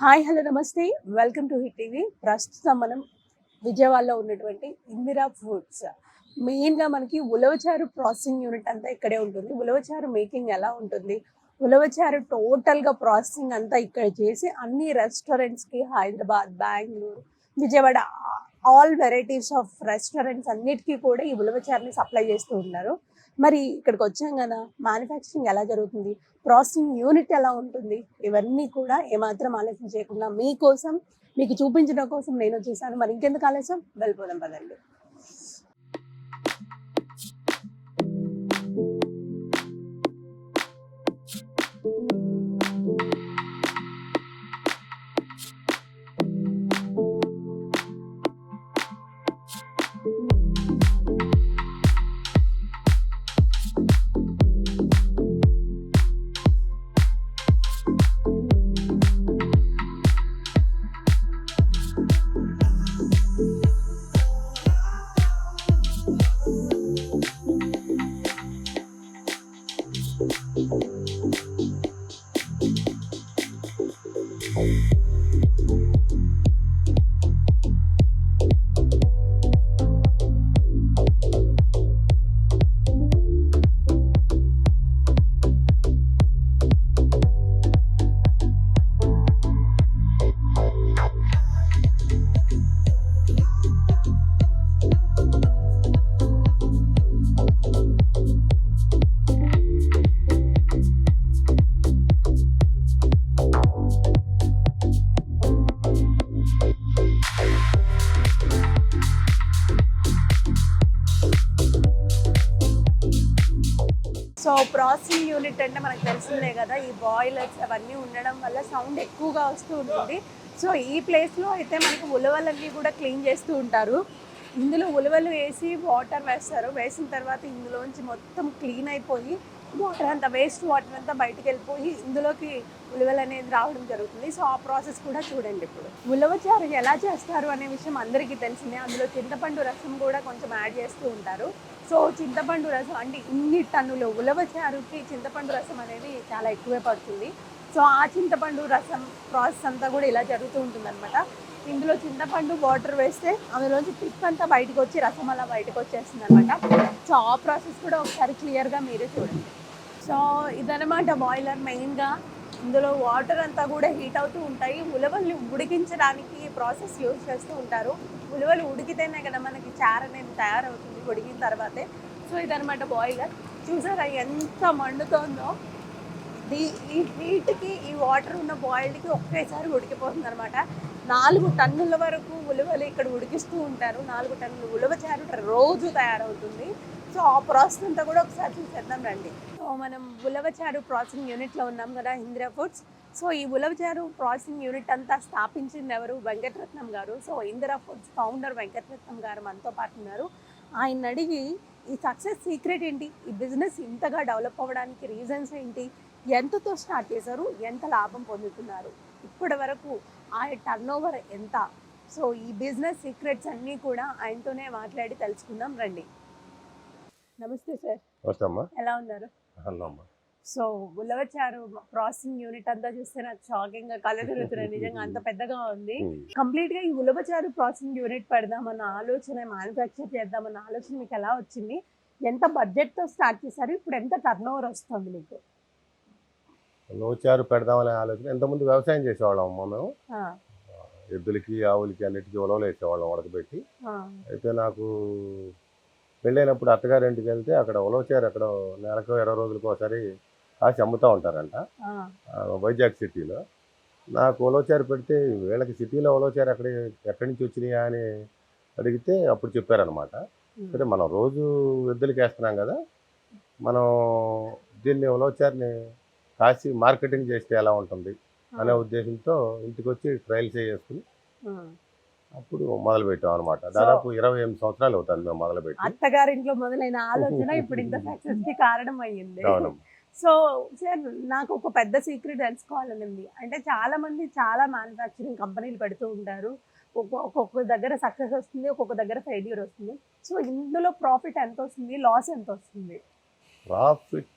Hi hello నమస్తే. Welcome to hit TV ప్రస్తుతం మనం విజయవాడలో ఉన్నటువంటి ఇందిరా ఫుడ్స్ మెయిన్గా మనకి ఉలవచారు ప్రాసెసింగ్ యూనిట్ అంతా ఇక్కడే ఉంటుంది. ఉలవచారు మేకింగ్ ఎలా ఉంటుంది? ఉలవచారు టోటల్గా ప్రాసెసింగ్ అంతా ఇక్కడ చేసి అన్ని రెస్టారెంట్స్కి Hyderabad Bengaluru Vijayawada all varieties of restaurants అన్నిటికీ కూడా ఈ ఉలవచారుని సప్లై చేస్తూ ఉన్నారు. మరి ఇక్కడికి వచ్చాం కదా మ్యానుఫ్యాక్చరింగ్ ఎలా జరుగుతుంది ప్రాసెసింగ్ యూనిట్ ఎలా ఉంటుంది ఇవన్నీ కూడా ఏమాత్రం ఆలోచన చేయకుండా మీకోసం మీకు చూపించడం కోసం నేను వచ్చేసాను. మరి ఇంకెందుకు ఆలస్యం? వెళ్ళిపోదాం పదండి యూనిట్ అంటే మనకు తెలిసిందే కదా ఈ బాయిలర్స్ అవన్నీ ఉండడం వల్ల సౌండ్ ఎక్కువగా వస్తూ ఉంటుంది. సో ఈ ప్లేస్లో అయితే మనకి ఉలవలన్నీ కూడా క్లీన్ చేస్తూ ఉంటారు. ఇందులో ఉలవలు వేసి వాటర్ వేస్తారు. వేసిన తర్వాత ఇందులోంచి మొత్తం క్లీన్ అయిపోయి వాటర్ అంతా వేస్ట్ వాటర్ అంతా బయటకు వెళ్ళిపోయి ఇందులోకి ఉలవలు అనేది రావడం జరుగుతుంది. సో ఆ ప్రాసెస్ కూడా చూడండి ఇప్పుడు. ఉలవచారు ఎలా చేస్తారు అనే విషయం అందరికీ తెలిసిందే. అందులో చింతపండు రసం కూడా కొంచెం యాడ్ చేస్తూ ఉంటారు. సో చింతపండు రసం అంటే ఇన్ని టన్నులు ఉలవచారుకి చింతపండు రసం అనేది చాలా ఎక్కువే పడుతుంది. సో ఆ చింతపండు రసం ప్రాసెస్ అంతా కూడా ఇలా జరుగుతూ ఉంటుంది ఇందులో చింతపండు వాటర్ వేస్తే అందులోంచి పిక్ అంతా బయటకు వచ్చి రసం అలా బయటకు వచ్చేస్తుంది అనమాట సో ఆ ప్రాసెస్ కూడా ఒకసారి క్లియర్గా మీరే చూడండి. సో ఇదనమాట బాయిలర్ మెయిన్గా. ఇందులో వాటర్ అంతా కూడా హీట్ అవుతూ ఉంటాయి. ఉలవల్ని ఉడికించడానికి ఈ ప్రాసెస్ యూజ్ చేస్తూ ఉంటారు. ఉలవలు ఉడికితేనే కదా మనకి చార్ అనేది తయారవుతుంది ఉడికిన తర్వాతే. సో ఇదనమాట బాయిలర్ చూసారా ఎంత మండుతోందో? దీ ఈ హీట్కి ఈ వాటర్ ఉన్న బాయిల్డ్కి ఒకేసారి ఉడికిపోతుంది అనమాట నాలుగు టన్నుల వరకు ఉలవలు ఇక్కడ ఉడికిస్తూ ఉంటారు. నాలుగు టన్నులు ఉలవ చారు రోజు తయారవుతుంది. సో ఆ ప్రాసెస్ అంతా కూడా ఒకసారి చూసేద్దాం రండి. సో మనం ఉలవచారు ప్రాసెసింగ్ యూనిట్లో ఉన్నాం కదా ఇందిరా ఫుడ్స్. సో ఈ ఉలవచారు ప్రాసెసింగ్ యూనిట్ అంతా స్థాపించింది ఎవరు? Venkataratnam garu. So Indira foods founder Venkataratnam garu మనతో పాటు ఉన్నారు. ఆయన అడిగి ఈ సక్సెస్ సీక్రెట్ ఏంటి? ఈ బిజినెస్ ఇంతగా డెవలప్ అవ్వడానికి రీజన్స్ ఏంటి? ఎంతతో స్టార్ట్ చేశారు? ఎంత లాభం పొందుతున్నారు? ఇప్పటి వరకు ఆయన టర్న్ ఓవర్ ఎంత? సో ఈ బిజినెస్ సీక్రెట్స్ అన్నీ కూడా ఆయనతోనే మాట్లాడి తెలుసుకుందాం రండి. నమస్తే సార్. ఎలా ఉన్నారు? సో ఉలవచారు ప్రాసెసింగ్ యూనిట్ అంతా చూస్తే నాకు షాకింగ్గా కళ్ళు తిరుగుతున్నాయి. నిజంగా అంత పెద్దగా ఉంది. కంప్లీట్గా ఈ ఉలవచారు ప్రాసెసింగ్ యూనిట్ పెడదామన్న ఆలోచన మ్యానుఫ్యాక్చర్ చేద్దామన్న ఆలోచన మీకు ఎలా వచ్చింది? ఎంత బడ్జెట్తో స్టార్ట్ చేశారు? ఇప్పుడు ఎంత టర్న్ ఓవర్ వస్తుంది మీకు? లోచారు పెడదామనే ఆలోచన. ఇంతకుముందు వ్యవసాయం చేసేవాళ్ళం అమ్మా మేము. ఎద్దులకి ఆవులకి అన్నిటికీ ఉలవలు వేసేవాళ్ళం ఉడకబెట్టి అయితే నాకు పెళ్ళైనప్పుడు అత్తగారింటికి వెళ్తే అక్కడ ఉలవచారు అక్కడ నెలకు ఇరవై రోజులకు ఒకసారి కాసి అమ్ముతూ ఉంటారంట. వైజాగ్ సిటీలో. నాకు ఉలవచారు పెడితే వీళ్ళకి సిటీలో ఉలవచారు ఎక్కడ ఎక్కడి నుంచి వచ్చినాయా అని అడిగితే అప్పుడు చెప్పారనమాట సరే మనం రోజు ఎద్దులకి వేస్తున్నాం కదా మనం దీన్ని ఉలవచారుని కాసి మార్కెటింగ్ చేస్తే ఎలా ఉంటుంది అనే ఉద్దేశంతో ఇంటికి వచ్చి ట్రయల్స్ చేసుకుని. అప్పుడు మొదలు పెట్టాం అనమాట దాదాపు ఇరవై ఎనిమిది సంవత్సరాలు అవుతుంది మేము మొదలు పెట్టి అత్తగారింట్లో మొదలైన ఆలోచన ఇప్పుడు ఇంత సక్సెస్కి కారణం అయ్యింది. సో సార్ నాకు ఒక పెద్ద సీక్రెట్ తెలుసుకోవాలని ఉంది అంటే చాలా మంది చాలా మ్యానుఫ్యాక్చరింగ్ కంపెనీలు పెడుతూ ఉంటారు. ఒక్కొక్క ఒక్కొక్క దగ్గర సక్సెస్ వస్తుంది ఒక్కొక్క దగ్గర ఫెయిల్యూర్ వస్తుంది. సో ఇందులో ప్రాఫిట్ ఎంత వస్తుంది? లాస్ ఎంత వస్తుంది? ప్రాఫిట్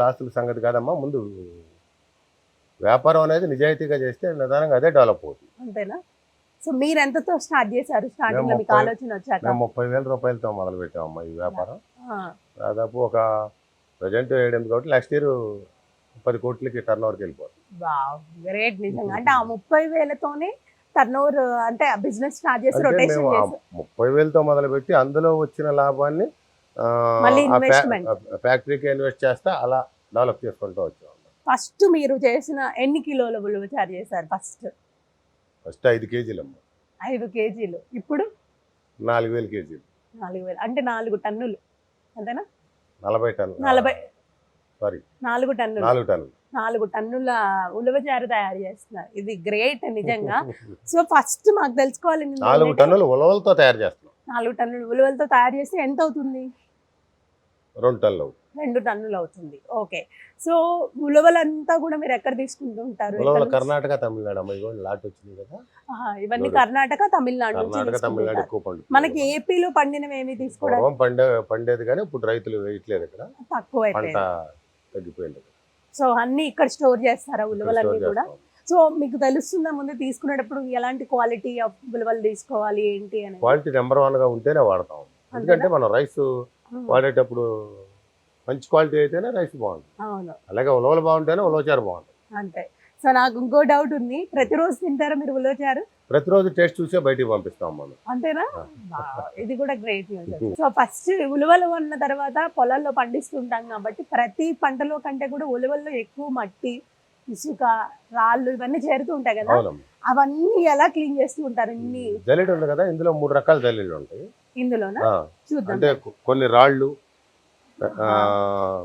లాసుల సంగతి కాదమ్మా. ముందు వ్యాపారం అనేది నిజాయితీగా చేస్తే నిదానంగా అదే డెవలప్ అవుతుంది. అంతేనా? సో మీరు ఎంతతో స్టార్ట్ చేశారు? స్టార్టింగ్లో మీకు ఆలోచన వచ్చాక? ముప్పై వేల రూపాయలతో మొదలు పెట్టామమ్మా ఈ వ్యాపారం. ఆ, దాదాపు ఒక ప్రజెంట్ ఏడెనిమిది కోట్లు నెక్స్ట్ ఇయర్ పది కోట్లకి టర్న్ ఓవర్కి వెళ్ళిపోతుంది. వావ్ గ్రేట్ నిజంగా. అంటే ఆ ముప్పై వేలతోనే టర్న్ ఓవర్ అంటే బిజినెస్ స్టార్ట్ చేసి రొటేషన్ ముప్పై వేలతో మొదలు పెట్టి అందులో వచ్చిన లాభాన్ని ఫ్యాక్టరీకి ఇన్వెస్ట్ చేస్తా అలా డెవలప్ చేసుకుంటూ వచ్చాం ఫస్ట్ మీరు చేసిన ఎన్ని కిలోల ఉలువ చారు చేశారు ఫస్ట్? ఫస్ట్ ఐదు కేజీలు అమ్మ. ఐదు కేజీలు. ఇప్పుడు? నాలుగు వేలు కేజీలు. నాలుగు వేలు. అంటే నాలుగు టన్నులు. అంతేనా? నలభై టన్నులు నలభై. సారీ. నాలుగు టన్నులు. నాలుగు టన్నులు. నాలుగు టన్నుల ఉలవచారు తయారు చేస్తున్నారు. ఇది గ్రేట్ నిజంగా. సో ఫస్ట్ మాకు తెలుసుకోవాలి నాలుగు టన్నులు ఉలవలతో తయారు చేస్తున్నాం. నాలుగు టన్నులు ఉలవలతో తయారు చేస్తే ఎంత అవుతుంది? రెండు టన్నులు. అవుతుంది. రెండు టన్నులు అవుతుంది. ఓకే. సో ఉలవలంతా కూడా మీరు ఎక్కడ తీసుకుంటూ ఉంటారు? కర్ణాటక తమిళనాడు లాట్ వచ్చింది కదా? ఇవన్నీ. కర్ణాటక తమిళనాడు కర్ణాటక తమిళనాడు. ఎక్కువ పండు మనకి ఏపీలో పండినవి ఏమి తీసుకోవడానికి పూర్వం పండే పండేది కానీ ఇప్పుడు రైతులు వేయట్లేదు ఇక్కడ. తక్కువ పంట తగ్గిపోయింది సో అన్ని ఇక్కడ స్టోర్ చేస్తారా ఉలవలన్నీ కూడా. సో మీకు తెలుస్తుందా ముందు తీసుకునేటప్పుడు ఎలాంటి క్వాలిటీ ఆఫ్ ఉలవలు తీసుకోవాలి ఏంటి అని క్వాలిటీ నెంబర్ వన్గా ఉంటేనే వాడతాం. ఎందుకంటే మనం రైస్ వాడేటప్పుడు మంచి క్వాలిటీ అయితేనే రైస్ బాగుంటుంది. అవును. అలాగే ఉలవలు బాగుంటేనే ఉలవచారు బాగుంటుంది. అంతే. సో నాకు ఇంకో డౌట్ ఉంది. ప్రతిరోజు తింటారా మీరు ఉలవచారు ప్రతిరోజు టేస్ట్ చూసే బయటికి పంపిస్తాం మనం. అంతేనా? ఇది కూడా గ్రేట్ సో ఫస్ట్ ఉలవలు అన్న తర్వాత పొలాల్లో పండిస్తుంటాం కాబట్టి ప్రతి పంటలో కంటే కూడా ఉలవల్లో ఎక్కువ మట్టి ఇసుక రాళ్ళు ఇవన్నీ చేరుతూ ఉంటాయి కదా. అవన్నీ ఎలా క్లీన్ చేస్తూ ఉంటారు ఇన్ని? జల్లెడ ఉంది కదా ఇందులో మూడు రకాల జల్లెళ్ళు ఉంటాయి. ఇందులోనా? అంటే కొ- కొన్ని రాళ్ళు ఆ,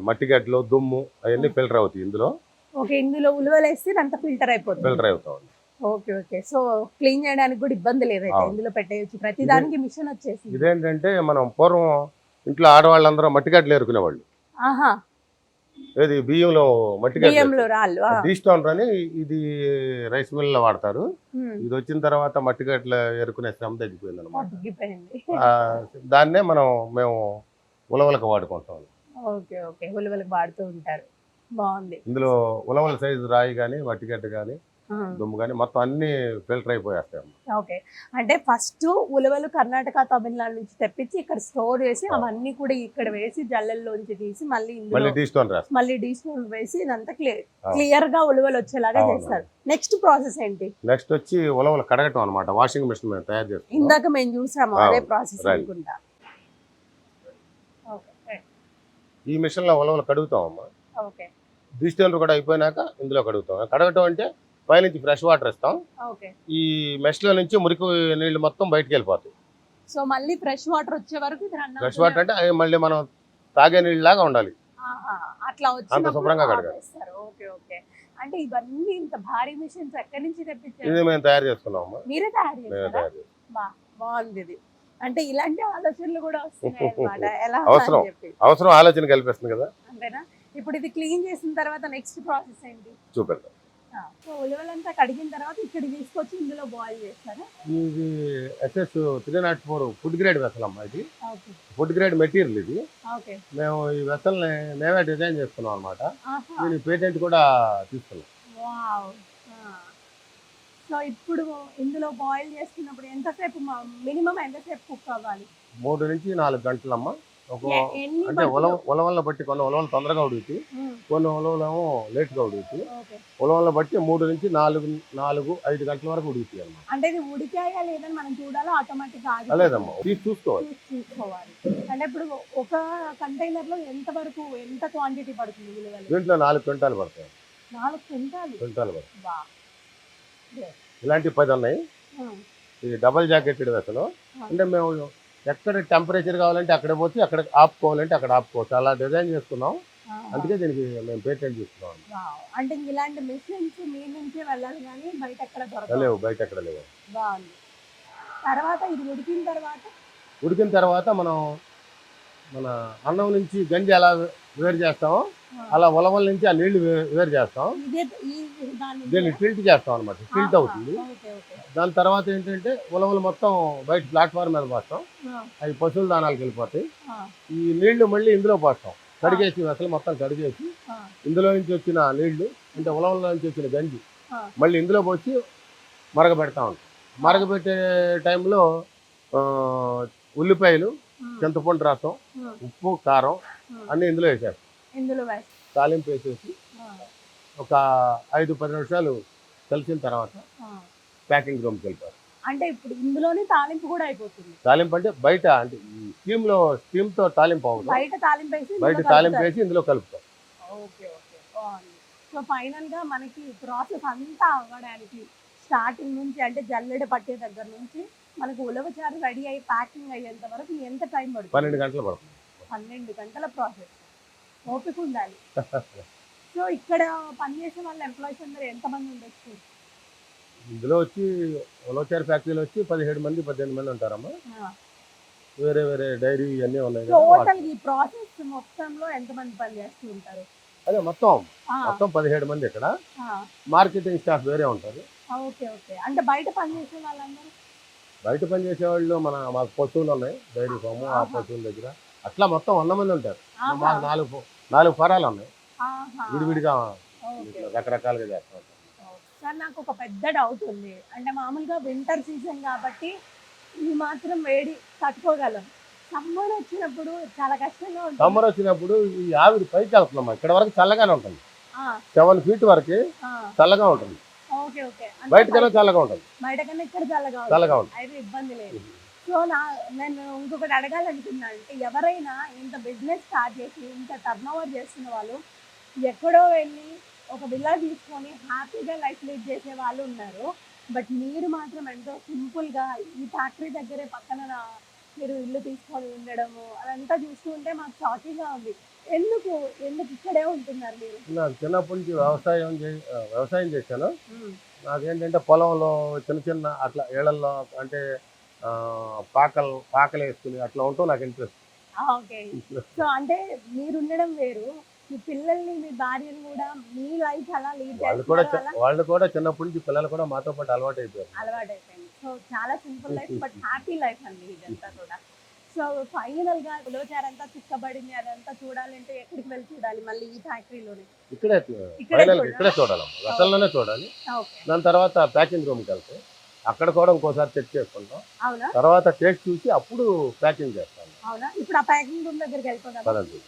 మట్టి గడ్డలు దుమ్ము అవన్నీ ఫిల్టర్ అవుతాయి ఇందులో. ఓకే ఇందులో ఉలవలు వేస్తే అంత ఫిల్టర్ అయిపోతుంది. ఫిల్టర్ అవుతా ఉంది ఓకే ఓకే. సో క్లీన్ చేయడానికి కూడా ఇబ్బంది అవును. ఇందులో పెట్టేయచ్చు. ప్రతి దానికి మిషన్ వచ్చేసి ఇదేంటంటే మనం పూర్వం ఇంట్లో ఆడవాళ్ళందరూ మట్టి గడ్డలు ఏరుకునేవాళ్ళు. ఆహా. ఏది బియ్యంలో మట్టి గడ్డలు బియ్యంలో రాళ్ళు ఆ. డీ స్టోన్ అని ఇది రైస్ మిల్లో వాడతారు ఇది వచ్చిన తర్వాత మట్టి గడ్డలు ఏరుకునే శ్రమ తగ్గిపోయింది. అనమాట దాన్నే మనం మేము ఉలవలకు వాడుకుంటాం ఓకే ఓకే. ఉలవలకు వాడుతూ ఉంటారు. బాగుంది. ఇందులో ఉలవల సైజు రాయి కానీ మట్టి గడ్డ కానీ దుమ్ము కానీ మొత్తం అన్ని ఫిల్టర్ అయిపోయేస్తాయి. ఓకే. అంటే ఫస్ట్ ఉలవలు కర్ణాటక తమిళనాడు నుంచి తెప్పించి ఇక్కడ స్టోర్ చేసి అవన్నీ కూడా ఇక్కడ వేసి జల్లెల్లోంచి తీసి మళ్ళీ ఇందులో మళ్ళీ డీస్టోన్ వేసి ఇదంతా క్లియర్గా ఉలవలు వచ్చేలాగా. చేస్తారు. నెక్స్ట్ ప్రాసెస్ ఏంటి? నెక్స్ట్ వచ్చి ఉలవలు కడగటం అనమాట వాషింగ్ మిషన్ తయారు చేస్తాం ఇందాక మేము చూసాము అదే. ప్రాసెస్. అనుకుంటా ఓకే ఈ మిషన్లో ఉలవలు కడుగుతాం అమ్మా ఓకే. డీ స్టోన్ కూడా అయిపోయినాక ఇందులో కడుగుతాం. కడగటం అంటే పైనుంచి ఫ్రెష్ వాటర్ ఇస్తాం. ఈ మెష్లో నుంచి మురికి నీళ్ళు మొత్తం బయటకు వెళ్ళిపోతాయి. సో మళ్ళీ ఫ్రెష్ వాటర్ వచ్చే వరకు ఫ్రెష్ వాటర్ అంటే మళ్ళీ మనం తాగే నీళ్ళు లాగా ఉండాలి అంత శుభ్రంగా కడగాలి. వచ్చి ఓకే ఓకే. అంటే ఇవన్నీ ఇంత భారీ మిషన్స్ ఎక్కడి నుంచి తెప్పించారు? ఇది మేము తయారు చేసుకున్నాం అమ్మా మీరే తయారు చేస్తారా బాగుంది ఇది. అంటే ఇలాంటి ఆలోచనలు కూడా వస్తున్నాయి అన్నమాట ఎలా అవసరం. ఆలోచన కల్పిస్తుంది కదా. అంతేనా? ఇప్పుడు ఇది క్లీన్ చేసిన తర్వాత నెక్స్ట్ ప్రాసెస్ ఏంటి? చూపెడతాం ఉలవలంతా కడిగిన తర్వాత ఇక్కడ తీసుకొచ్చి ఇందులో బాయిల్ చేస్తారా? ఇది SS three nought four food grade vessel అమ్మా ఇది. ఓకే. ఫుడ్ గ్రేడ్ మెటీరియల్ ఇది. మేము ఈ వెసల్ని మేమే డిజైన్ చేసుకున్నాం అనమాట దీని పేటెంట్ కూడా తీసుకున్నాం. సో ఇప్పుడు ఇందులో బాయిల్ చేసుకున్నప్పుడు ఎంతసేపు మినిమం ఎంతసేపు కుక్ అవ్వాలి? మూడు నుంచి నాలుగు గంటలమ్మా. ఒక అంటే ఉలవ ఉలవల్ల బట్టి కొన్ని ఉలవలు తొందరగా ఉడుగుతాయి కొన్ని ఉలవలేమో లేట్గా ఉడుగుతాయి ఓకే. ఉలవల్ల బట్టి మూడు నుంచి నాలుగు నాలుగు ఐదు గంటల వరకు ఉడుగుతాయి అన్నమాట. అంటే ఇది ఉడికాయా లేదని మనం చూడాలా? ఆటోమేటిక్ లేదమ్మా తీసి చూసుకోవాలి. చూసుకోవాలి. అంటే ఇప్పుడు ఒక కంటైనర్లో ఎంత వరకు ఎంత క్వాంటిటీ పడుతుంది ఉలవలు? దీంట్లో నాలుగు క్వింటాలు పడతాయి. నాలుగు క్వింటాలు? క్వింటాలు పడతాయి. ఇలాంటి పది ఉన్నాయి. ఇది డబల్ జాకెటెడ్ వెసలు అంటే మేము ఎక్కడ టెంపరేచర్ కావాలంటే అక్కడ పోతే అక్కడ ఆపుకోవాలంటే అక్కడ ఆపుకోవచ్చు. అలా డిజైన్ చేసుకున్నాం. అందుకే దీనికి మేము పేటెంట్ తీసుకున్నాం. అంటే ఇలాంటి మిషన్స్ మీ నుంచే వెళ్ళాలి కానీ బయట ఎక్కడ లేవు బయట ఎక్కడ లేవు. తర్వాత ఇది ఉడికిన తర్వాత? ఉడికిన తర్వాత మనం మన అన్నం నుంచి గంజి ఎలా వేరు చేస్తామో అలా ఉలవల నుంచి ఆ నీళ్ళు వేరు చేస్తాం. దీన్ని టిల్ట్ చేస్తాం అనమాట టిల్ట్ అవుతుంది. దాని తర్వాత ఏంటంటే ఉలవలు మొత్తం బయట ప్లాట్ఫామ్ మీద పోస్తాం. అవి పశువుల దానాలకు వెళ్ళిపోతాయి. ఈ నీళ్ళు మళ్ళీ ఇందులో పోస్తాం. కడిగేసి అసలు మొత్తం కడిగేసి ఇందులో నుంచి వచ్చిన నీళ్ళు అంటే ఉలవల్లో నుంచి వచ్చిన గంజి. మళ్ళీ ఇందులో పోసి మరగబెడతా ఉంటాం. మరగబెట్టే టైంలో ఉల్లిపాయలు చింతపండు రసం ఉప్పు కారం. అన్నీ ఇందులో వేసేస్తాం. ఇందులో తాలింపు వేసేసి ఒక ఐదు పది నిమిషాలు కలిసిన తర్వాత. ప్యాకింగ్ రూమ్కి వెళ్ళిపోతాం అంటే ఇప్పుడు ఇందులోనే తాలింపు కూడా అయిపోతుంది. తాలింపు అంటే బయట అంటే ఈ స్టీమ్లో స్టీమ్తో తాలింపు అవ్వదు. బయట తాలింపు వేసి బయట తాలింపు. వేసి ఇందులో కలుపుతాం ఓకే ఓకే. సో ఫైనల్గా మనకి ప్రాసెస్ అంతా అవ్వడానికి స్టార్టింగ్ నుంచి అంటే జల్లెడ పట్టే దగ్గర నుంచి మనకు ఉలవచారు రెడీ అయ్యి ప్యాకింగ్ అయ్యేంత వరకు ఎంత టైం పడుతుంది? పన్నెండు గంటలు పడుతుంది. పన్నెండు గంటల ప్రాసెస్. ఓపిక ఉండాలి సో ఇక్కడ పనిచేసే వాళ్ళ ఎంప్లాయీస్ అందరూ ఎంతమంది ఉండొచ్చు? ఇందులో వచ్చి ఉలవచారి ఫ్యాక్టరీలో వచ్చి పదిహేడు మంది పద్దెనిమిది మంది ఉంటారమ్మా. వేరే వేరే డైరీ ఇవన్నీ ఉన్నాయి టోటల్ ఈ ప్రాసెస్ మొత్తంలో ఎంతమంది పని చేస్తూ ఉంటారు? అదే మొత్తం. మొత్తం పదిహేడు మంది ఇక్కడ. మార్కెటింగ్ స్టాఫ్ వేరే ఉంటుంది ఓకే ఓకే. అంటే బయట పనిచేసే వాళ్ళందరూ? బయట పని చేసేవాళ్ళు మన మాకు పశువులు ఉన్నాయి. డైరీ ఫామ్ ఆ. పశువుల దగ్గర. అట్లా మొత్తం వంద మంది ఉంటారు. మాకు నాలుగు నాలుగు ఫరాలు ఉన్నాయి. విడివిడిగా రకరకాలుగా చేస్తాం సార్ నాకు ఒక పెద్ద డౌట్ ఉంది. అంటే మామూలుగా వింటర్ సీజన్ కాబట్టి ఇది మాత్రం వేడి తట్టుకోగలం. సమ్మర్ వచ్చినప్పుడు చాలా కష్టంగా ఉంటుంది. సమ్మర్ వచ్చినప్పుడు ఈ ఆవిరి పైకి వెళ్తున్నాం ఇక్కడ వరకు చల్లగానే ఉంటుంది. ఆ, సెవెన్ ఫీట్ వరకు చల్లగా ఉంటుంది. Okay okay. అంటే బయటకైనా చల్లగా ఉంటుంది. బయట కన్నా ఇక్కడ చల్లగా ఉంటుంది. చల్లగా ఉంటుంది ఇబ్బంది లేదు. సో నా నేను ఇంకొకటి అడగాలనుకున్నా అంటే ఎవరైనా ఇంత బిజినెస్ స్టార్ట్ చేసి ఇంత టర్న్ ఓవర్ చేస్తున్న వాళ్ళు ఎక్కడో వెళ్ళి ఒక విల్లా తీసుకొని హ్యాపీగా లైఫ్ లీడ్ చేసే వాళ్ళు ఉన్నారు. బట్ మీరు మాత్రం ఎంతో సింపుల్గా ఈ ఫ్యాక్టరీ దగ్గరే పక్కన మీరు ఇల్లు తీసుకొని ఉండడము అదంతా చూస్తుంటే మాకు షాకింగ్గా ఉంది. ఎందుకు? ఎందుకు ఇక్కడే ఉంటున్నారు మీరు? నాకు చిన్నప్పటి నుంచి వ్యవసాయం వ్యవసాయం చేశాను. నాకేంటంటే పొలంలో చిన్న చిన్న అట్లా ఏళ్ళల్లో అంటే పాకలు పాకలు వేసుకుని అట్లా ఉంటాం నాకు ఇంట్రెస్ట్ ఓకే. సో అంటే మీరు ఉండడం వేరు. మీ పిల్లల్ని మీ భార్యను కూడా మీ లైఫ్ అలా లీడ్ వాళ్ళు కూడా వాళ్ళు కూడా చిన్నప్పటి నుంచి పిల్లలు కూడా మాతో పాటు అలవాటు అయిపోయారు అలవాటు అయిపోయింది సో చాలా simple life but happy life అండి ఇదంతా కూడా. సో ఫైనల్గా ఉలవచారంతా చిక్కబడింది. అదంతా చూడాలంటే ఎక్కడికి వెళ్ళి చూడాలి? మళ్ళీ ఈ ఫ్యాక్టరీలోనే? ఇక్కడే ఇక్కడే చూడాలా? అసల్లోనే చూడాలి. దాని తర్వాత ప్యాకింగ్ రూమ్కి వెళ్తే అక్కడ కూడా ఇంకోసారి చెక్ చేసుకుంటాం. అవునా? తర్వాత టేస్ట్ చూసి అప్పుడు ప్యాకింగ్ చేస్తాం. అవునా? ఇప్పుడు ఆ ప్యాకింగ్ రూమ్ దగ్గరికి వెళ్ళిపోదాం. పదండి.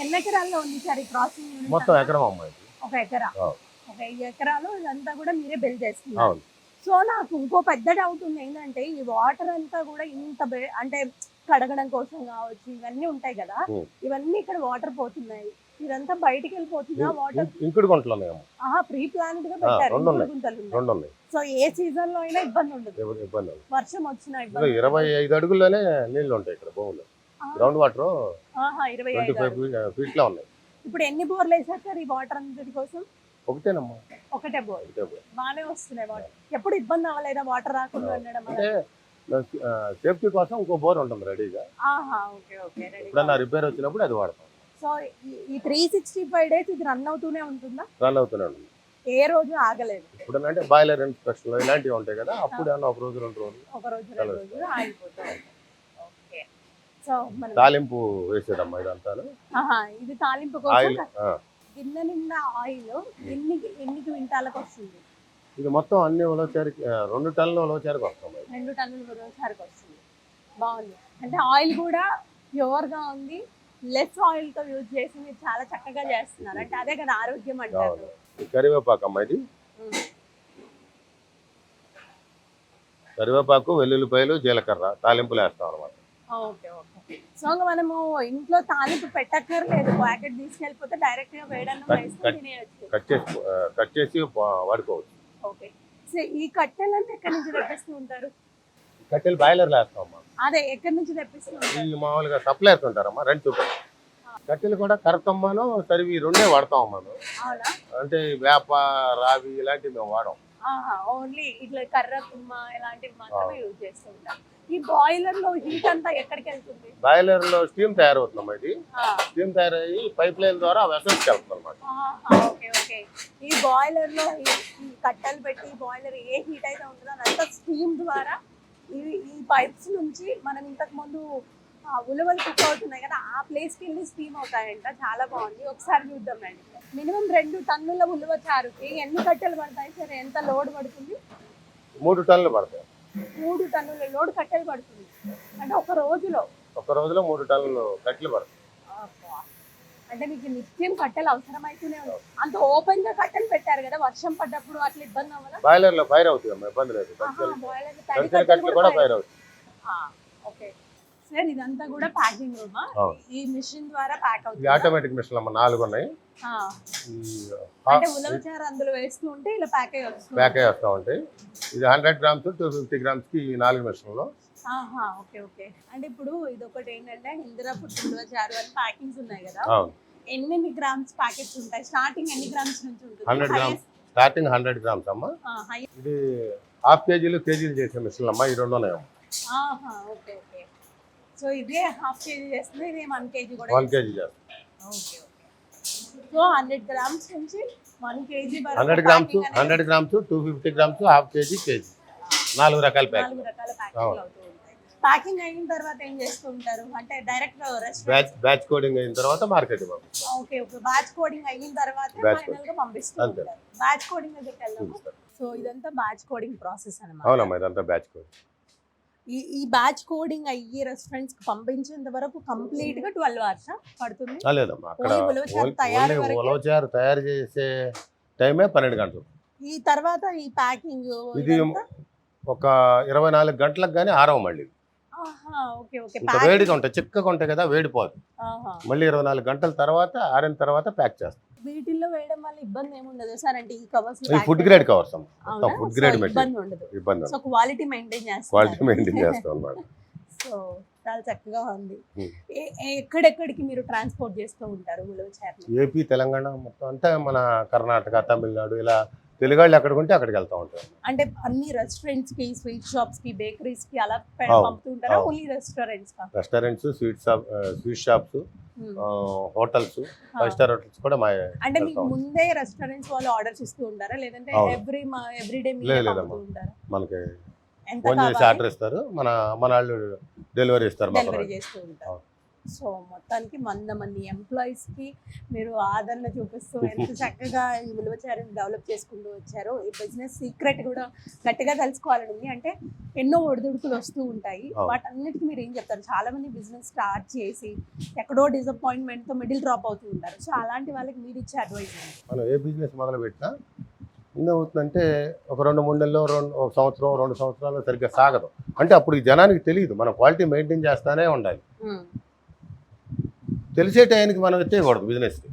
ఎన్ని ఎకరాల్లో ఉంది సార్ ఈ ప్రాసెసింగ్ యూనిట్ మొత్తం అంతా? ఎకరం అమ్మాయి ఒక ఎకరా? అవును. ఒక ఈ ఎకరాలు ఇదంతా కూడా మీరే బిల్డ్ చేస్తున్నారు. అవును. సో నాకు ఇంకో పెద్ద డౌట్ ఉంది ఏంటంటే ఈ వాటర్ అంతా కూడా ఇంత బే- అంటే కడగడం కోసం కావచ్చు ఇవన్నీ ఉంటాయి కదా. Hmm. ఇవన్నీ ఇక్కడ వాటర్ పోతున్నాయి. ఇదంతా బయటికి వెళ్ళిపోతుందా వాటర్ ఇంకుడు గుంటలు ఉన్నాయమ్మ ఆహా ప్రీ ప్లాన్డ్గా పెట్టారు. రెండు. ఇంకుడు గుంతలు ఉన్నాయి రెండు ఉన్నాయి. సో ఏ సీజన్లో అయినా ఇబ్బంది ఉండదు. ఇబ్బంది లేదు. వర్షం వచ్చినా ఇబ్బంది ఇరవై ఐదు అడుగుల్లోనే నీళ్ళు ఉంటాయి ఇక్కడ భూములు. గ్రౌండ్ వాటర్ ఆహా ఇరవై ట్వంటీ ఫైవ్. ఫీట్లో ఉన్నాయి. ఇప్పుడు ఎన్ని బోర్లు వేసారు సార్ ఈ వాటర్ అంతటి కోసం? ఒకటేనమ్మా. ఒకటే బోర్. బాగానే వస్తున్నాయి వాటర్. ఎప్పుడు ఇబ్బంది అవ్వలేదా వాటర్ రాకుండా ఉండడం? అంటే సేఫ్టీ కోసం ఇంకో బోర్ ఉంటుంది రెడీగా. ఆహా ఓకే ఓకే ఎప్పుడన్నా రిపేర్ వచ్చినప్పుడు అది వాడతాం. సో ఈ- త్రీ సిక్స్టీ ఫైవ్ డేస్ ఇది రన్ అవుతూనే ఉంటుందా? రన్ అవుతూనే ఉంటుంది. ఏ రోజు ఆగలేదు. ఇప్పుడు అంటే బాయిలర్ ఇన్స్పెక్షన్ ఇలాంటివి ఉంటాయి కదా అప్పుడు ఒక రోజు రెండు రోజులు. ఒక రోజు రెండు రోజులు ఆగిపోతాం ఓకే సో మనం తాలింపు వేసేదమ్మా ఇదంతా ఇది తాలింపు కోసం గిన్నె నిండా ఆయిల్ ఎన్ని ఎన్ని క్వింటాలకు వస్తుంది? ఇది మొత్తం అన్ని ఉలవచారికి రెండు టన్నుల ఉలవచారికి వస్తాం ఇది. రెండు టన్నుల రోజుసారికి వస్తుంది. బాగుంది. అంటే ఆయిల్ కూడా ప్యూర్గా ఉంది లెస్ ఆయిల్తో యూజ్ చేసి మీరు చాలా చక్కగా చేస్తున్నారు. అంటే అదే కదా ఆరోగ్యం అంటారు. కరివేపాకు అమ్మ ఇది. కరివేపాకు వెల్లుల్లిపాయలు జీలకర్ర తాలింపులు వేస్తాం అనమాట ఓకే ఓకే. సో మనము ఇంట్లో తాలింపు పెట్టక్కర్లేదు. ప్యాకెట్ తీసుకెళ్ళిపోతే డైరెక్ట్గా వేయడానికి కట్- చేసి కట్ చేసి వాడుకోవచ్చు. ఓకే. సో ఈ కట్టెలంతా ఎక్కడి నుంచి తెప్పిస్తూ ఉంటారు? కట్టెలు బాయిలర్లు వేస్తాం అమ్మా అదే ఎక్కడి నుంచి తెప్పిస్తూ ఉంటారు ఈ మామూలుగా సప్లైర్స్ ఉంటారమ్మా రెండు చూపారు కట్టెలు కూడా కరకమ్మను సరివి రెండే వాడతాం. అవునా? అంటే వేప రావి ఇలాంటివి మేము వాడం. ఓన్లీ ఇట్లా కర్ర తుమ్మ ఇలాంటివి మాత్రమే యూజ్ చేస్తూ ఉంటాం ఈ బాయిలర్లో హీట్ అంతా ఎక్కడికి వెళ్తుంది? బాయిలర్లో స్టీమ్ తయారవుతుందమ్మా ఇది. స్టీమ్ తయారయ్యి పైప్ లైన్ ద్వారా వెసల్స్కి వెళ్తుంది అనమాట ఓకే ఓకే. ఈ బాయిలర్లో కట్టెలు పెట్టి బాయిలర్ ఏ హీట్ అయితే ఉంటుందో అదంతా స్టీమ్ ద్వారా ఈ ఈ పైప్స్ నుంచి మనం ఇంతకు ముందు ఉలవలు కుక్ అవుతున్నాయి కదా ఆ ప్లేస్కి వెళ్ళి స్టీమ్ అవుతాయంట. చాలా బాగుంది. ఒకసారి చూద్దాం రండి మినిమం రెండు టన్నుల ఉలువ చారుకి ఎన్ని కట్టెలు పడతాయి? సరే ఎంత లోడ్ పడుతుంది? మూడు టన్నులు పడతాయి. మూడు టన్నుల లోడ్ కట్టెలు పడుతుంది. అంటే ఒక రోజులో. ఒక రోజులో మూడు టన్నులు కట్టెలు పడతాయి. అంటే మీకు నిత్యం కట్టెలు అవసరమైతూనే ఉంది అంత ఓపెన్గా కట్టెలు పెట్టారు కదా వర్షం పడ్డప్పుడు అట్లా ఇబ్బంది అవ్వదా? బాయిలర్లో ఫైర్ అవుతుంది అమ్మా ఇబ్బంది లేదు. కి కంచెల కట్టెలు కూడా ఫైర్ అవుతుంది. ఆ, ఓకే. సార్ ఇదంతా కూడా ప్యాకింగ్ రూమా. ఈ మిషన్ ద్వారా ప్యాక్ అవుతుంది? ఆటోమేటిక్ మిషన్ అమ్మ నాలుగు ఉన్నాయి. అంటే ఉలవచారు అందులో వేస్తూ ఉంటే ఇలా ప్యాక్ అయ్యి వస్తుంది. ప్యాక్ అయ్యి వస్తూ ఉంటాయి. ఇది హండ్రెడ్ గ్రామ్స్ టూ ఫిఫ్టీ గ్రామ్స్కి ఈ నాలుగు మిషన్లు. Okay okay. అంటే ఇప్పుడు ఇది ఒకటి ఏంటంటే ఇందిరాపుట్ ఉలవచారు అని ప్యాకింగ్స్ ఉన్నాయి కదా. ఎన్ని గ్రామ్స్ ప్యాకెట్స్ ఉంటాయి? స్టార్టింగ్ ఎన్ని గ్రామ్స్ నుంచి ఉంటుంది? Hundred grams. Starting hundred grams అమ్మ. ఇది హాఫ్ కేజీలు కేజీలు చేసే మిషన్లు అమ్మ ఈ రెండు ఆహా ఓకే ఓకే. సో ఇదే హాఫ్ కేజీ చేస్తుంది ఇది వన్ కేజీ కూడా one KG okay so hundred grams నుంచి one KG hundred grams hundred grams two fifty grams half KG KG. నాలుగు రకాల ప్యాక్ నాలుగు రకాల ప్యాకింగ్ అయిన తర్వాత ఏం చేస్తూ ఉంటారు అంటే direct restaurant batch batch coding అయిన తర్వాత market okay okay. Batch coding అయిన తర్వాత ఫైనల్గా పంపిస్తూ అంతే. ఉంటారు. బ్యాచ్ కోడింగ్ దగ్గరికి సో ఇదంతా బ్యాచ్ కోడింగ్ ప్రాసెస్ అన్నమాట. అవునమ్మా ఇదంతా బ్యాచ్ కోడింగ్. ఈ ఈ బ్యాచ్ కోడింగ్ అయ్యి రెస్టారెంట్స్కి పంపించేంత వరకు కంప్లీట్గా ట్వెల్వ్ అవర్స్ పడుతుంది? లేదమ్మా? ఉలవచారు తయారు చేసే టైమే పన్నెండు గంటలు. ఈ తర్వాత ఈ ప్యాకింగ్ ఇది ఒక ఇరవై నాలుగు గంటలకు కానీ ఆరవ మళ్ళీ. ఇంత వేడిగా ఉంటాయి చిక్కగా ఉంటాయి కదా వేడిపోదు. మళ్ళీ ఇరవై నాలుగు గంటల తర్వాత ఆరిన తర్వాత ప్యాక్ చేస్తాం. వీటిల్లో వేయడం వల్ల ఇబ్బంది ఏముండదు? సార్ అంటే ఈ కవర్స్ ఈ ఫుడ్ గ్రేడ్ కవర్స్ అమ్మ. ఫుడ్ గ్రేడ్ ఇబ్బంది ఉండదు. ఇబ్బంది సో క్వాలిటీ మెయింటైన్ చేస్తారు క్వాలిటీ మెయింటైన్ చేస్తాం అన్నమాట. సో చాలా చక్కగా ఉంది. ఎక్కడెక్కడికి మీరు ట్రాన్స్పోర్ట్ చేస్తూ ఉంటారు? ఏపీ తెలంగాణ మొత్తం అంతా మన కర్ణాటక తమిళనాడు ఇలా తెలుగాళ్ళు ఎక్కడికి ఉంటే అక్కడికి వెళ్తూ ఉంటాం అంటే అన్ని రెస్టారెంట్స్కి స్వీట్ షాప్స్కి బేకరీస్కి అలా పె- అవును. పంపుతూ ఉంటారా అవును. ఓన్లీ రెస్టారెంట్స్ కా restaurants sweet shop sweet shops. Hotels. Five star hotels కూడా మా అంటే మీకు. ముందే రెస్టారెంట్స్ వాళ్ళు ఆర్డర్స్ ఇస్తూ ఉంటారా లేదంటే. ఎవ్రీ ఎవ్రీ డే లేదమ్మా. ఉంటారా మనకి ఎంత ఫోన్ చేసి కావాలి ఆర్డర్ ఇస్తారు మన మన వాళ్ళు డెలివరీ ఇస్తారు డెలివరీ చేస్తూ ఉంటారు. సో మొత్తానికి వంద మంది ఎంప్లాయీస్కి మీరు ఆదరణ చూపిస్తూ ఎంత చక్కగా ఈ విలువచారిని డెవలప్ చేసుకుంటూ వచ్చారో ఈ బిజినెస్ సీక్రెట్ కూడా గట్టిగా తెలుసుకోవాలని ఉంది. అంటే ఎన్నో ఒడిదుడుకులు వస్తూ ఉంటాయి. వాటన్నిటికీ మీరు ఏం చెప్తారు? చాలా మంది బిజినెస్ స్టార్ట్ చేసి ఎక్కడో డిసప్పాయింట్మెంట్తో మిడిల్ డ్రాప్ అవుతూ ఉంటారు. సో అలాంటి వాళ్ళకి మీరు ఇచ్చే అడ్వైస్ మనం ఏ బిజినెస్ మొదలు పెట్టినా ఏమవుతుందంటే ఒక రెండు మూడు నెలలు రెండు ఒక సంవత్సరం రెండు సంవత్సరాలు సరిగ్గా సాగదు. అంటే అప్పుడు ఈ జనానికి తెలియదు మన క్వాలిటీ మెయింటైన్ చేస్తానే ఉండాలి. తెలిసే టైంకి మనం వచ్చేయకూడదు బిజినెస్కి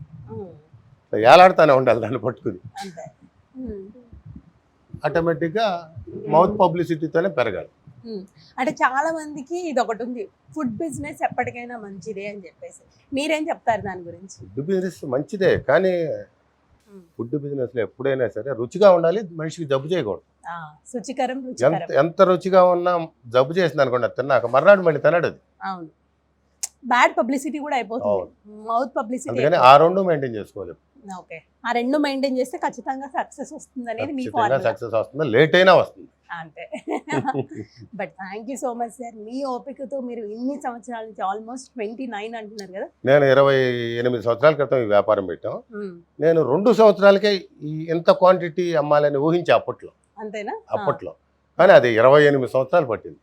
ఏలాడుతూనే ఉండాలి దాన్ని పట్టుకుని. ఆటోమేటిక్గా మౌత్ పబ్లిసిటీతోనే పెరగాలి. అంటే చాలా మందికి ఇది ఒకటి ఉంది. ఫుడ్ బిజినెస్ ఎప్పటికైనా మంచిదే అని చెప్పేసి. మీరేం చెప్తారు దాని గురించి? ఫుడ్ బిజినెస్ మంచిదే కానీ. ఫుడ్ బిజినెస్లో ఎప్పుడైనా సరే రుచిగా ఉండాలి మనిషికి జబ్బు చేయకూడదు. ఎంత రుచిగా ఉన్నా జబ్బు చేసింది అనుకోండి తిన్నాక మర్నాడు మళ్ళీ తినడు అది అవును. బ్యాడ్ పబ్లిసిటీ కూడా అయిపోతుంది. మౌత్ పబ్లిసిటీ అందుకని ఆ రెండు మెయింటైన్ చేసుకోవాలి. ఓకే. ఆ రెండు మెయింటైన్ చేస్తే ఖచ్చితంగా సక్సెస్ వస్తుంది అనేది మీ సక్సెస్ వస్తుంది. లేట్ అయినా వస్తుంది. అంతే. But thank you so much sir మీ ఓపికతో మీరు ఇన్ని సంవత్సరాల నుంచి ఆల్మోస్ట్ ట్వంటీ నైన్ అంటున్నారు కదా? నేను ఇరవై ఎనిమిది సంవత్సరాల క్రితం ఈ వ్యాపారం పెట్టాం. ఉమ్. నేను రెండు సంవత్సరాలకే ఈ ఎంత క్వాంటిటీ అమ్మాలని ఊహించి అప్పట్లో. అంతేనా? అప్పట్లో. కానీ అది ఇరవై ఎనిమిది సంవత్సరాలు పట్టింది.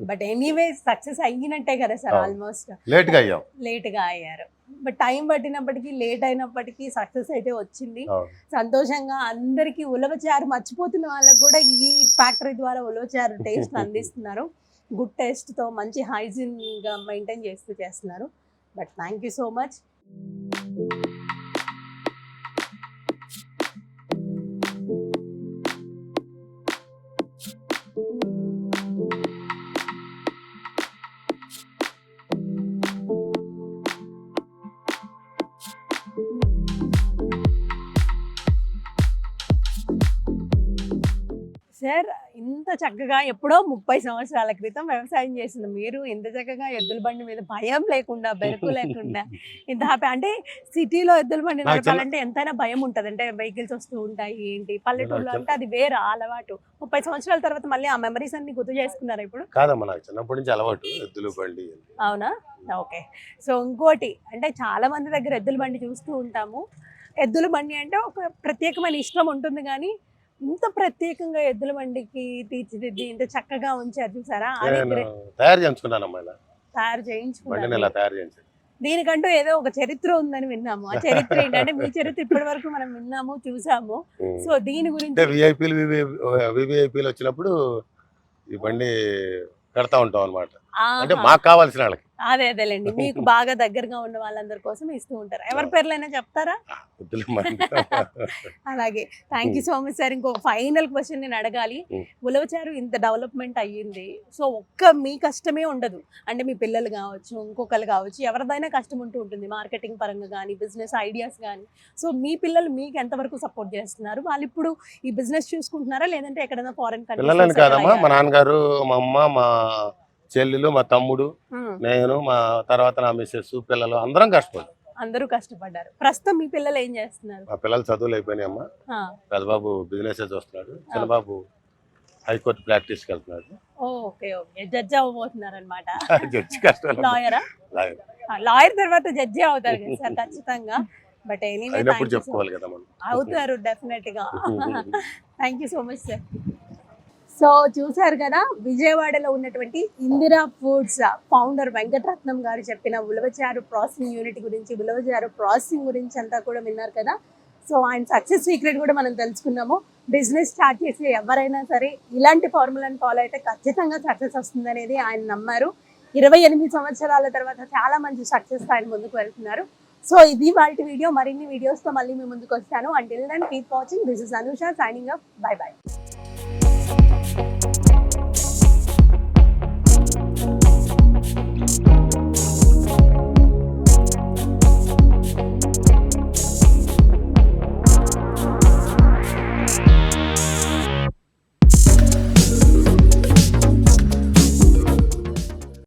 బట్ ఎనీవే సక్సెస్ అయ్యినట్టే కదా సార్. ఆల్మోస్ట్. లేట్గా అయ్యాం. లేట్గా అయ్యారు. బట్ టైం పట్టినప్పటికీ లేట్ అయినప్పటికీ సక్సెస్ అయితే వచ్చింది. సంతోషంగా అందరికీ ఉలవచారు మర్చిపోతున్న వాళ్ళకు కూడా ఈ ఫ్యాక్టరీ ద్వారా ఉలవచారు టేస్ట్ అందిస్తున్నారు. గుడ్ టేస్ట్తో మంచి హైజీన్గా మెయింటైన్ చేస్తూ చేస్తున్నారు. But thank you so much. Sir ఇంత చక్కగా ఎప్పుడో ముప్పై సంవత్సరాల క్రితం వ్యవసాయం చేసిన మీరు ఇంత చక్కగా ఎద్దుల బండి మీద భయం లేకుండా బెరుకు లేకుండా ఇంత హ్యాపీ అంటే సిటీలో ఎద్దుల బండి నడపాలంటే ఎంతైనా భయం ఉంటుంది. అంటే వెహికల్స్ వస్తూ ఉంటాయి ఏంటి? పల్లెటూరులో అంటే అది వేరే అలవాటు. ముప్పై సంవత్సరాల తర్వాత మళ్ళీ ఆ మెమరీస్ అన్ని గుర్తు చేసుకున్నారా ఇప్పుడు? కాదమ్మా నాకు చిన్నప్పటి నుంచి అలవాటు ఎద్దులు బండి అవునా? ఓకే. సో ఇంకోటి అంటే చాలా మంది దగ్గర ఎద్దుల బండి చూస్తూ ఉంటాము. ఎద్దుల బండి అంటే ఒక ప్రత్యేకమైన ఇష్టం ఉంటుంది కానీ ఇంత ప్రత్యేకంగా ఎద్దుల బండికి తీర్చిదిద్ది ఇంత చక్కగా ఉంచారు చూసారా? అది గ్రే- తయారు చేయించుకున్నానమ్మా ఇలా. తయారు బండిని చేయించుకున్నారు ఇలా తయారు చేయించాను దీనికంటూ ఏదో ఒక చరిత్ర ఉందని విన్నాము. ఆ చరిత్ర ఏంటంటే మీ చరిత్ర ఇప్పటి వరకు మనం విన్నాము చూసాము. సో దీని అంటే గురించి విఐపీలు వివిఐపీలు వచ్చినప్పుడు ఈ బండి కడతా ఉంటాం అనమాట అంటే. మాకు కావాల్సిన వాళ్ళకి. అదే అదేలేండి. మీకు బాగా దగ్గరగా ఉన్న వాళ్ళందరి కోసం ఇస్తూ ఉంటారు. ఎవరి పేర్లైనా చెప్తారా? అలాగే. Thank you so much sir ఇంకొక ఫైనల్ క్వశ్చన్ నేను అడగాలి. ఉలవచారు ఇంత డెవలప్మెంట్ అయ్యింది. సో ఒక్క మీ కష్టమే ఉండదు. అంటే మీ పిల్లలు కావచ్చు ఇంకొకరు కావచ్చు ఎవరిదైనా కష్టం ఉంటూ ఉంటుంది. మార్కెటింగ్ పరంగా కానీ బిజినెస్ ఐడియాస్ కానీ సో మీ పిల్లలు మీకు ఎంతవరకు సపోర్ట్ చేస్తున్నారు? వాళ్ళు ఇప్పుడు ఈ బిజినెస్ చూసుకుంటున్నారా? లేదంటే ఎక్కడైనా ఫారెన్ పిల్లలని కాదమ్మా మా నాన్నగారు మా అమ్మ మా చెల్లెలు మా తమ్ముడు నేను మా తర్వాత నా మిస్సెస్ పిల్లలు అందరం కష్టపడి అందరూ కష్టపడ్డారు. ప్రస్తుతం మీ పిల్లలు ఏం చేస్తున్నారు? మా పిల్లలు చదువులు అయిపోయినాయమ్మా ఆ, పెద్దబాబు బిజినెస్ చూస్తున్నాడు. చిన్నబాబు హైకోర్టు ప్రాక్టీస్కి వెళ్తున్నాడు ఓకే ఓకే. జడ్జి అవ్వబోతున్నారు అనమాట జడ్జి కష్టాలు లాయరా తర్వాత జడ్జి అవుతారు కదా సార్ ఖచ్చితంగా. బట్ అయినప్పుడు చెప్పుకోవాలి కదా అవుతారు డెఫినెట్గా. Thank you so much sir so చూసారు కదా విజయవాడలో ఉన్నటువంటి ఇందిరా ఫుడ్స్ ఫౌండర్ వెంకటరత్నం గారు చెప్పిన ఉలవచారు ప్రాసెసింగ్ యూనిట్ గురించి ఉలవచారు ప్రాసెసింగ్ గురించి అంతా కూడా విన్నారు కదా. సో ఆయన సక్సెస్ సీక్రెట్ కూడా మనం తెలుసుకున్నాము. బిజినెస్ స్టార్ట్ చేసి ఎవరైనా సరే ఇలాంటి ఫార్ములాని ఫాలో అయితే ఖచ్చితంగా సక్సెస్ వస్తుంది అనేది ఆయన నమ్మారు. ఇరవై ఎనిమిది సంవత్సరాల తర్వాత చాలా మంచి సక్సెస్ ఆయన ముందుకు వెళ్తున్నారు. సో ఇది వాటి వీడియో మరిన్ని వీడియోస్తో మళ్ళీ మీ ముందుకు వస్తాను. And then keep watching this is Anusha signing up bye bye